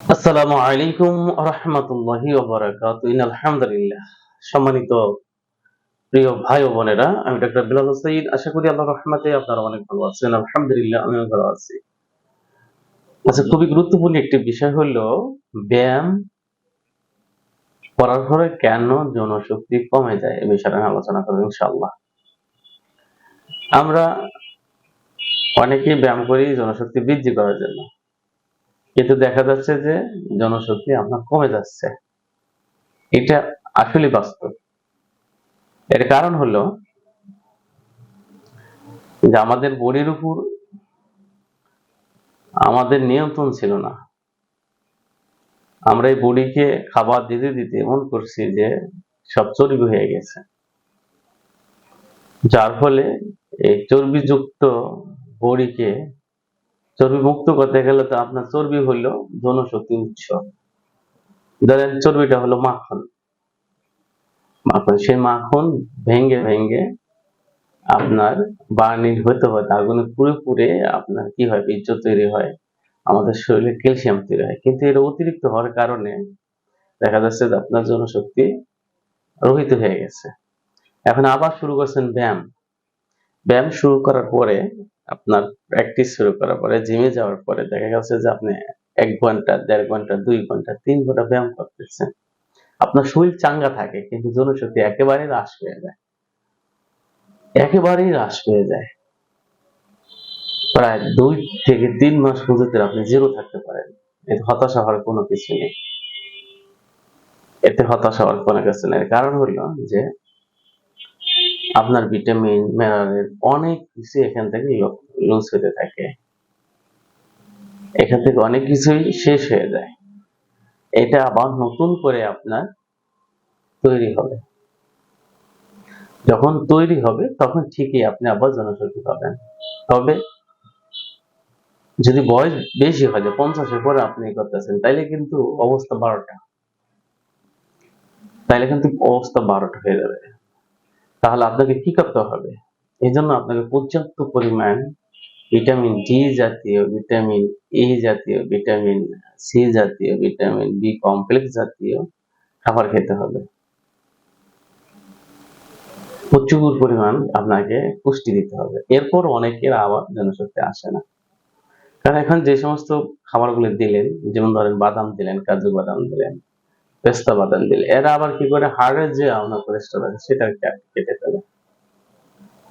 আসসালামু আলাইকুম রহমতুল্লাহি আলহামদুলিল্লাহ। সম্মানিত প্রিয় ভাই ও বোনেরা, আমি ডক্টর বিলাল হোসেন। আশা করি আল্লাহ রহমতে আপনারা অনেক ভালো আছেন। আলহামদুলিল্লাহ, আমিও ভালো আছি। আচ্ছা খুবই গুরুত্বপূর্ণ একটি বিষয় হলো, ব্যায়াম করার পরে কেন জনশক্তি কমে যায়? এই বিষয়টা আলোচনা করব ইনশাআল্লাহ। আমরা অনেকেই ব্যায়াম করি জনশক্তি বৃদ্ধি করার জন্য। কিন্তু দেখা যাচ্ছে যে জনশক্তি আপনার কমে যাচ্ছে। এটা আসলে বাস্তব। এর কারণ হলো যে আমাদের বডির উপর আমাদের নিয়ন্ত্রণ ছিল না। আমরা এই বডিকে খাবার দিতে দিতে এমন করছি যে সব চর্বি হয়ে গেছে। যার ফলে এই চর্বিযুক্ত বডিকে চর্বি মুক্ত করতে গেলে তো আপনার চর্বি হলো জনশক্তি উৎস। ধরেন চর্বিটা হলো মাখন। মাখন, সেই মাখন ভেঙ্গে ভেঙ্গে আপনার বার্নিং হতে হতে আগুনে পুড়ে পুড়ে আপনার কি হয়, বীর্য তৈরি হয়, আমাদের শরীরে ক্যালসিয়াম তৈরি হয়। কিন্তু এর অতিরিক্ত হওয়ার কারণে দেখা যাচ্ছে যে আপনার জনশক্তি রহিত হয়ে গেছে। এখন আবার শুরু করছেন ব্যায়াম। ব্যায়াম শুরু করার পরে আপনার প্র্যাকটিস শুরু করার পরে জিমে যাওয়ার পরে দেখা গেছে যে আপনি এক ঘণ্টা, দেড় ঘণ্টা, দুই ঘণ্টা, তিন ঘণ্টা ব্যায়াম করতেছেন। আপনার শরীর চাঙ্গা থাকে, কিন্তু জনশক্তি একেবারে হ্রাস পেয়ে যায়। একেবারেই হ্রাস পেয়ে যায়। প্রায় দুই থেকে তিন মাস পর্যন্ত আপনি জিরো থাকতে পারেন। এতে হতাশা হওয়ার কোনো কিছু নেই। এতে হতাশা হওয়ার কোনো কিছু নেই। কারণ হলো যে আপনার ভিটামিন মিনারেল অনেক কিছু এখান থেকে লুজ হতে থাকে। এখান থেকে অনেক কিছুই শেষ হয়ে যায়। এটা আবার নতুন করে আপনার তৈরি হবে। যখন তৈরি হবে, তখন ঠিকই আপনি আবার জনশক্তি পাবেন। তবে যদি বয়স বেশি হয়, যে পঞ্চাশের পরে আপনি করতেছেন, তাইলে কিন্তু অবস্থা বারোটা। তাইলে কিন্তু অবস্থা বারোটা হয়ে যাবে। তাহলে আপনাকে কি করতে হবে। এই জন্য আপনাকে পর্যাপ্ত পরিমাণ ভিটামিন ডি জাতীয়, ভিটামিন এ জাতীয়, ভিটামিন সি জাতীয়, ভিটামিন বি কমপ্লেক্স জাতীয় খাবার খেতে হবে। প্রচুর পরিমাণ আপনাকে পুষ্টি দিতে হবে। এরপর অনেকের আবার জনশক্তি আসে না। কারণ এখন যে সমস্ত খাবারগুলো দিলেন, যেমন ধরেন বাদাম দিলেন, কাজু বাদাম দিলেন পেস্তা বাদাম দিলে। এরা আবার কি করে? হাড়ের যে আপনার কোলেস্ট্রল সেটা কেটে ফেলে।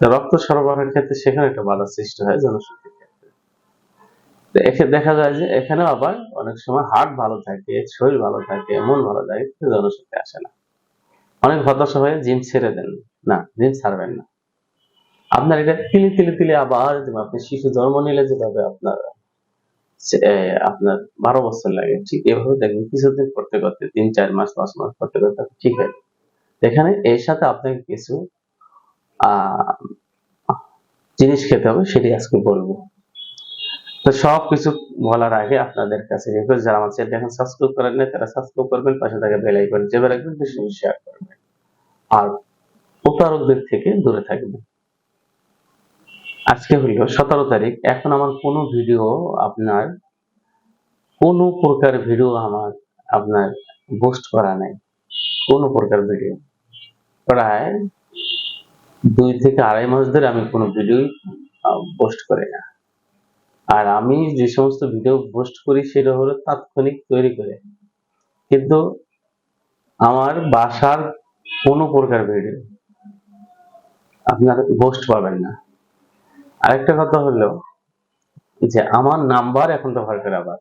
রক্ত সরবরাহের ক্ষেত্রে সেখানে একটা বাধা সৃষ্টি হয় জনশক্তির ক্ষেত্রে। তো দেখা যায় যে এখানেও আবার অনেক সময় হার্ট ভালো থাকে, শরীর ভালো থাকে, মন ভালো থাকে জনশক্তি আসে না। অনেক হতাশা হয়ে জিম ছেড়ে দেন না, জিম ছাড়বেন না। আপনার এটা তিলে তিলে তিলে আবার আপনি শিশু জন্ম নিলে যেভাবে আপনার আপনার বারো বছর লাগে, ঠিক এভাবে দেখবেন কিছুদিন করতে করতে, তিন, চার মাস, পাঁচ মাস করতে করতে ঠিক হয় এখানে এর সাথে আপনাকে কিছু জিনিস খেতে হবে, সেটি আজকে বলব। তো সব কিছু বলার আগে আপনাদের কাছে রিকোয়েস্ট যারা আমার চ্যানেল এখন সাবস্ক্রাইব করেন না তারা সাবস্ক্রাইব করবেন, পাশে থাকা বেল আইকন চেপে রাখবেন, বেশি বেশি শেয়ার করবেন। আর প্রতারকদের থেকে দূরে থাকবেন। আজকে হলো সতেরো তারিখ। এখন আমার কোনো ভিডিও আপনার, কোনো প্রকার ভিডিও আমার আপনার পোস্ট করা নাই। কোনো প্রকার ভিডিও। প্রায় দুই থেকে আড়াই মাস ধরে আমি কোনো ভিডিও পোস্ট করি না। আর আমি যে সমস্ত ভিডিও পোস্ট করি সেটা হলো তাৎক্ষণিক তৈরি করে। কিন্তু আমার বাসার কোনো প্রকার ভিডিও আপনার পোস্ট পাবেন না। আরেকটা কথা হলো যে আমার নাম্বার এখন ব্যবহার করে আবার।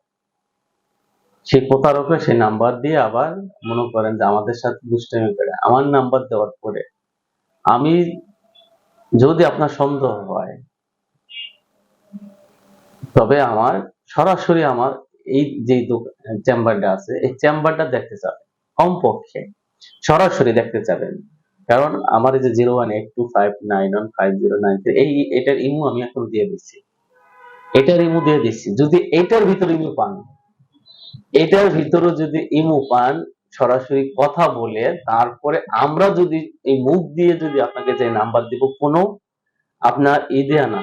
সেই প্রতারকরা সেই নাম্বার দিয়ে আবার মনে করেন যে আমাদের সাথে দুষ্টামি করে, আমার নাম্বার দেওয়ার পরে আমি যদি আপনার সন্দেহ হয়, তবে আমার সরাসরি আমার এই যে চেম্বারটা আছে, এই চেম্বারটা দেখতে চাবেন, কমপক্ষে সরাসরি দেখতে চাবেন। কারণ আমার এই যে zero one eight two five nine one five zero nine এই এটার ইমু আমি এখন দিয়ে দিচ্ছি। এটার ইমু দিয়ে দিচ্ছি। যদি এটার ভিতরে ইমু পান, এটার ভিতরে যদি ইমু পান, সরাসরি কথা বলে তারপরে আমরা যদি এই মুখ দিয়ে যদি আপনাকে যে নাম্বার দিব, কোনো আপনার ই দেয়া না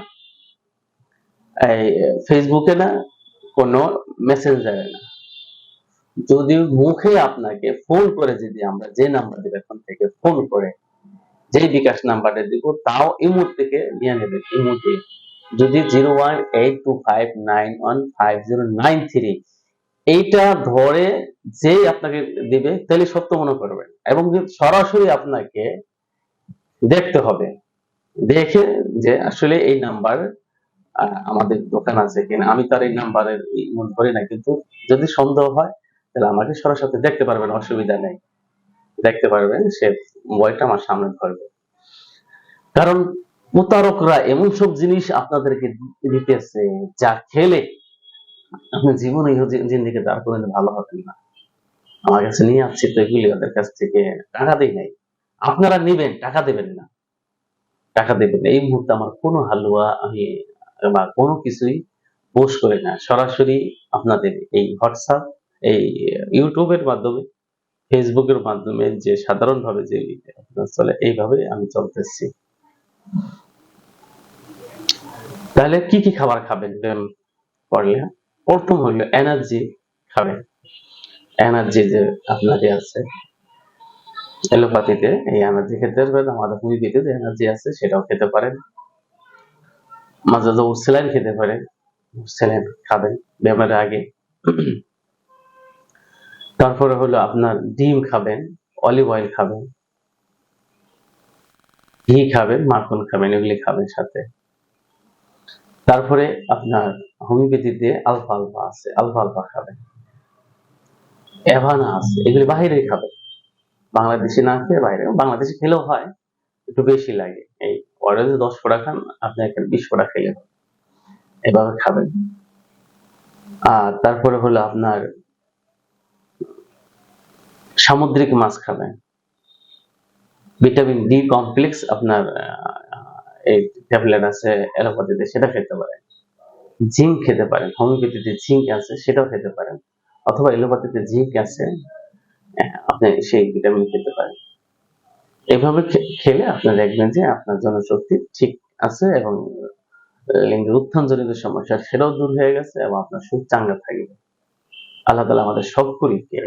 ফেসবুকে না, কোনো মেসেঞ্জারে না। যদি মুখে আপনাকে ফোন করে যদি আমরা যে নাম্বার দেব এখন থেকে ফোন করে, যে বিকাশ নাম্বারটা দিব, তাও ইমুর থেকে নিয়ে নেবেন ইমু দিয়ে যদি zero one eight two five nine one five zero nine three এইটা ধরে যে আপনাকে দিবে, তাহলে সত্য মনে করবেন। এবং সরাসরি আপনাকে দেখতে হবে। দেখে যে আসলে এই নাম্বার আমাদের দোকান আছে কিনা। আমি তার এই নাম্বারের ধরি না, কিন্তু যদি সন্দেহ হয় তাহলে আমাকে সরাসরি দেখতে পারবেন অসুবিধা নেই। দেখতে পারবেন সে মোবাইলটা আমার সামনে ধরবে। কারণ প্রতারকরা এমন সব জিনিস আপনাদেরকে দিতেছে, যা খেলে আপনি জীবনে জিন্দিকে দাঁড় করে ভালো হবেন না। আমার কাছে নিয়ে আসছি তো এগুলি ওদের কাছ থেকে টাকা দেই নাই। আপনারা নিবেন, টাকা দেবেন না। টাকা দেবেন এই মুহূর্তে আমার কোনো হালুয়া আমি বা কোনো কিছুই পোস্ট করে না। সরাসরি আপনাদের এই হোয়াটসঅ্যাপ এই ইউটিউবের মাধ্যমে, ফেসবুকের মাধ্যমে যে সাধারণভাবে যে চলে, এইভাবে আমি চলতেছি। তাহলে কি কি খাবার খাবেন ব্যায়াম করলে প্রথম হলো এনার্জি খাবেন। এনার্জি যে আপনাদের আছে এলোপ্যাথিতে এই এনার্জি খেতে পারেন আমাদের হোমিওপ্যাথিতে যে এনার্জি আছে সেটাও খেতে পারেন। মাঝে মাঝে স্যালাইন খেতে পারেন স্যালাইন খাবেন ব্যায়ামের আগে। তারপরে হলো আপনার ডিম খাবেন অলিভ অয়েল খাবেন, ঘি খাবেন, মাখন খাবেন, এগুলি খাবেন সাথে। তারপরে আপনার হোমিওপ্যাথিতে আলফা আলফা আছে, আলফা আলফা খাবেন। এভানা আছে, এগুলি বাইরে খাবেন। বাংলাদেশে না খেয়ে বাইরে বাংলাদেশে খেলেও হয়, একটু বেশি লাগে। এই অর্ডার দশ ফোটা খান, আপনি এখানে বিশ ফোটা খেলে এভাবে খাবেন। আর তারপরে হলো আপনার সামুদ্রিক মাছ খাবেন ভিটামিন ডি কমপ্লেক্স আপনার এই ট্যাবলেট আছে অ্যালোপ্যাথিতে সেটা খেতে পারেন। জিঙ্ক খেতে পারেন হোমিওপ্যাথিতে জিঙ্ক আছে, সেটাও খেতে পারেন। অথবা এলোপ্যাথিতে জিঙ্ক আছে আপনি সেই ভিটামিন খেতে পারেন। এভাবে খেলে আপনি দেখবেন যে আপনার জনশক্তি ঠিক আছে এবং লিঙ্গের উত্থানজনিত সমস্যা সেটাও দূর হয়ে গেছে এবং আপনার সুখ চাঙ্গা থাকবে। আল্লাহ তালা আমাদের সবগুলিকে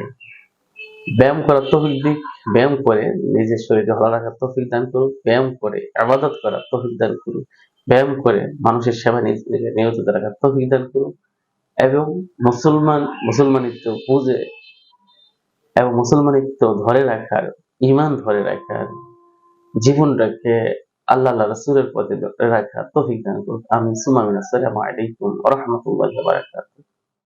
ব্যায়াম করার তফিক দিক, ব্যায়াম করে নিজের শরীরকে ভালো রাখার তফিক দান করুক, ব্যায়াম করে আবাদত করার তফিক দান করুক, ব্যায়াম করে মানুষের সেবা নিজেকে নিয়োজিত রাখার তফিক দান করুক এবং মুসলমান, মুসলমানিত্ব বুঝে এবং মুসলমানিত্ব ধরে রাখার ইমান ধরে রাখার জীবনটাকে আল্লাহ আল্লাহ রাসূলের পথে রাখা তৌফিক দান করুক। আমি সুমা আমিন। আসসালামু আলাইকুম রাহমাতুল্লাহি বারাকাতুহু।